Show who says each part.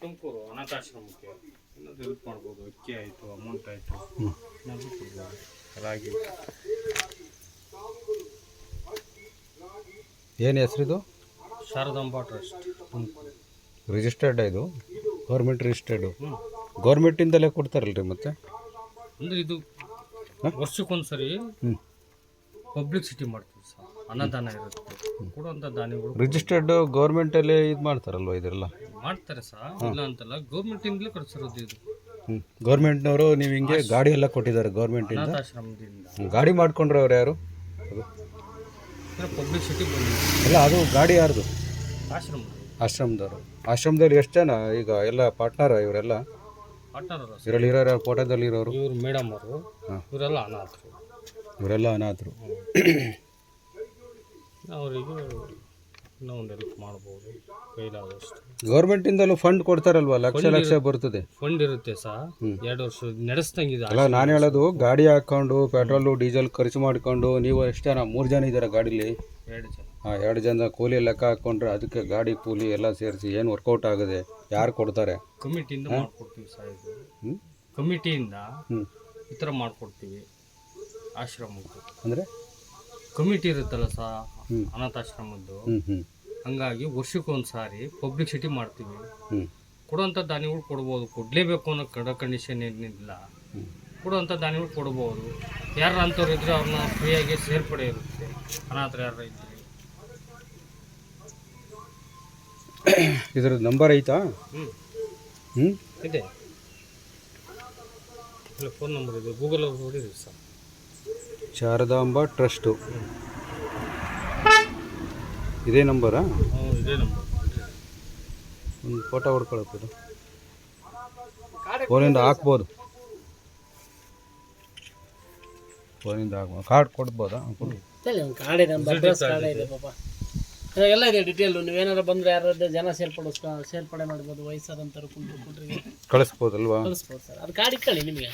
Speaker 1: ತುಮಕೂರು ಅನಾಥಾಶ್ರಮಕ್ಕೆ ಏನಾದರೂ ಹೆಲ್ಪ್ ಮಾಡ್ಬೋದು. ಅಕ್ಕಿ ಆಯಿತು ಅಮೌಂಟ್ ಆಯಿತು. ಏನಾದರೂ ಕೊಡ್ಬೋದು. ರಾಗಿ.
Speaker 2: ಏನು ಹೆಸರಿದು
Speaker 1: ಶಾರದಾಂಬಾ ಟ್ರಸ್ಟ್. ತುಮಕೂರು
Speaker 2: ರಿಜಿಸ್ಟರ್ಡ್ ಇದು? ಗೌರ್ಮೆಂಟ್ ರಿಜಿಸ್ಟರ್ಡು
Speaker 1: ಹ್ಞೂ
Speaker 2: ಗೌರ್ಮೆಂಟಿಂದಲೇ ಕೊಡ್ತಾರಲ್ರಿ ಮತ್ತೆ?
Speaker 1: ಅಂದರೆ ಇದು ವರ್ಷಕ್ಕೊಂದ್ಸರಿ
Speaker 2: ಸರಿ
Speaker 1: ಪಬ್ಲಿಸಿಟಿ ಮಾಡ್ತೀವಿ ಸರ್. ಅನ್ನದಾನ ಇರುತ್ತೆ. ಕೊಡುವಂಥ ದಾನಿಗಳು
Speaker 2: ರಿಜಿಸ್ಟರ್ಡ್ ಗೌರ್ಮೆಂಟಲ್ಲೇ ಇದು ಮಾಡ್ತಾರಲ್ವ ಇದೆಲ್ಲ
Speaker 1: ಮಾಡ್ತಾರೆ ಸರ್ ಇಲ್ಲ ಅಂತಲ್ಲ ಗೌರ್ಮೆಂಟಿಂದಲೇ ಕಳಿಸಿರೋದು ಇದು.
Speaker 2: ಗೌರ್ಮೆಂಟ್ ಗೌರ್ಮೆಂಟ್ನವರು ನೀವು ಹಿಂಗೆ ಗಾಡಿ ಎಲ್ಲ ಕೊಟ್ಟಿದ್ದಾರೆ ಗೌರ್ಮೆಂಟಿಂದ
Speaker 1: ಅನಾಥಾಶ್ರಮದಿಂದ.
Speaker 2: ಗಾಡಿ ಮಾಡ್ಕೊಂಡ್ರೆ ಅವ್ರು ಯಾರು? ಅದು.
Speaker 1: ಪಬ್ಲಿಸಿಟಿ ಬಂದಿದೆ.
Speaker 2: ಅಲ್ಲ ಅದು ಗಾಡಿ ಯಾರ್ದು?
Speaker 1: ಆಶ್ರಮ.
Speaker 2: ಆಶ್ರಮದವರು. ಆಶ್ರಮದಲ್ಲಿ ಎಷ್ಟು ಜನ ಈಗ ಎಲ್ಲ ಪಾರ್ಟ್ನರ್ ಇವರೆಲ್ಲ?
Speaker 1: ಪಾರ್ಟ್ನರ್
Speaker 2: ಇರೋರು ಫೋಟೋದಲ್ಲಿ ಇರೋರು
Speaker 1: ಇವರು ಮೇಡಮ್ ಅವರು.
Speaker 2: ಹಾಂ.
Speaker 1: ಇವರೆಲ್ಲ ಅನಾಥರು.
Speaker 2: ಇವರೆಲ್ಲ ಅನಾಥರು.
Speaker 1: ಅವರಿಗೆ ಇನ್ನೂ ಒಂದು ಹೆಲ್ಪ್ ಮಾಡ್ಬೋದು ಕೈಲಾದಷ್ಟು.
Speaker 2: ಗೌರ್ಮೆಂಟಿಂದಲೂ ಫಂಡ್ ಕೊಡ್ತಾರಲ್ವ? ಲಕ್ಷ ಲಕ್ಷ ಬರ್ತದೆ.
Speaker 1: ಫಂಡ್ ಇರುತ್ತೆ ಸಹ ಎರಡು ವರ್ಷ ನಡೆಸ್ದಂಗಿದೆ
Speaker 2: ಅಲ್ಲ ನಾನು ಹೇಳೋದು ಗಾಡಿ ಹಾಕೊಂಡು ಪೆಟ್ರೋಲು ಡೀಸೆಲ್ ಖರ್ಚು ಮಾಡ್ಕೊಂಡು ನೀವು ಎಷ್ಟು ಜನ ಮೂರು ಜನ ಇದ್ದಾರೆ ಗಾಡೀಲಿ?
Speaker 1: ಎರಡು ಜನ.
Speaker 2: ಹಾಂ ಎರಡು ಜನ ಕೂಲಿ ಲೆಕ್ಕ ಹಾಕ್ಕೊಂಡ್ರೆ ಅದಕ್ಕೆ ಗಾಡಿ ಕೂಲಿ ಎಲ್ಲ ಸೇರಿಸಿ ಏನು ವರ್ಕೌಟ್ ಆಗಿದೆ ಯಾರು ಕೊಡ್ತಾರೆ?
Speaker 1: ಕಮಿಟಿಯಿಂದ ಮಾಡ್ಕೊಡ್ತೀವಿ ಸಹ ಇದು.
Speaker 2: ಹ್ಞೂ
Speaker 1: ಕಮಿಟಿಯಿಂದ
Speaker 2: ಹ್ಞೂ
Speaker 1: ಈ ಥರ ಮಾಡ್ಕೊಡ್ತೀವಿ. ಆಶ್ರಮಕ್ಕೆ.
Speaker 2: ಅಂದರೆ?
Speaker 1: ಕಮಿಟಿ ಇರುತ್ತಲ್ಲ
Speaker 2: ಹ್ಮ್.
Speaker 1: ಅನಾಥಾಶ್ರಮದ್ದು. ಹಂಗಾಗಿ ವರ್ಷಕ್ಕೊಂದು ಸಾರಿ ಪಬ್ಲಿಸಿಟಿ ಮಾಡ್ತೀವಿ. ಕೊಡುವಂಥ ದಾನಿಗಳು ಕೊಡ್ಬೋದು. ಕೊಡಲೇಬೇಕು ಅನ್ನೋ ಕಡ ಕಂಡೀಷನ್ ಏನಿಲ್ಲ. ಕೊಡುವಂಥ ದಾನಿಗಳು ಕೊಡ್ಬೋದು. ಯಾರು ಅಂಥವ್ರು ಇದ್ರೆ ಅವ್ರನ್ನ ಫ್ರೀಯಾಗಿ ಸೇರ್ಪಡೆ ಇರುತ್ತೆ. ಅನಾಥರು ಯಾರು ಇದ್ರೆ.
Speaker 2: ಇದ್ರ ನಂಬರ್ ಐತಾ?
Speaker 1: ಹ್ಞೂ ಇದೆ. ಇಲ್ಲ ಫೋನ್ ನಂಬರ್ ಇದೆ. ಗೂಗಲ್ ಹೊಡಿರಿ ಸರ್.
Speaker 2: ಶಾರದಾಂಬ ಟ್ರಸ್ಟು. ಇದೇ ನಂಬರಾ?
Speaker 1: ಹ್ಞೂ ಇದೇ ನಂಬರ್.
Speaker 2: ಒಂದು ಫೋಟೋ ಹೊಡ್ಕೊಳಕ್ಕೆ ಫೋನಿಂದ ಹಾಕ್ಬೋದು. ಫೋನಿಂದ ಹಾಕ್ಬೋದು. ಕಾರ್ಡ್ ಕೊಡ್ಬೋದಾ?
Speaker 3: ಕಾರ್ಡ್ ಇದೆ ಕಾರ್ಡ್ ಇದೆ ಪಾಪ. ಇದ್ರಾಗ ಎಲ್ಲ ಇದೆ ಡಿಟೇಲು ನೀವೇನಾದ್ರು ಬಂದರೆ ಯಾರಾದ್ರೂ ಜನ ಸೇರ್ಪಡೆ ಸೇರ್ಪಡೆ ಮಾಡ್ಬೋದು ವಯಸ್ಸಾದಂಥವ್ರು ಕುಂಟು ಕುಂಟ್ರಿಗೆ
Speaker 2: ಕಳಿಸ್ಬೋದಲ್ವಾ?
Speaker 3: ಕಳಿಸ್ಬೋದು ಸರ್. ಅದು ಕಾರ್ಡ್ ಕಳಿ ನಿಮಗೆ.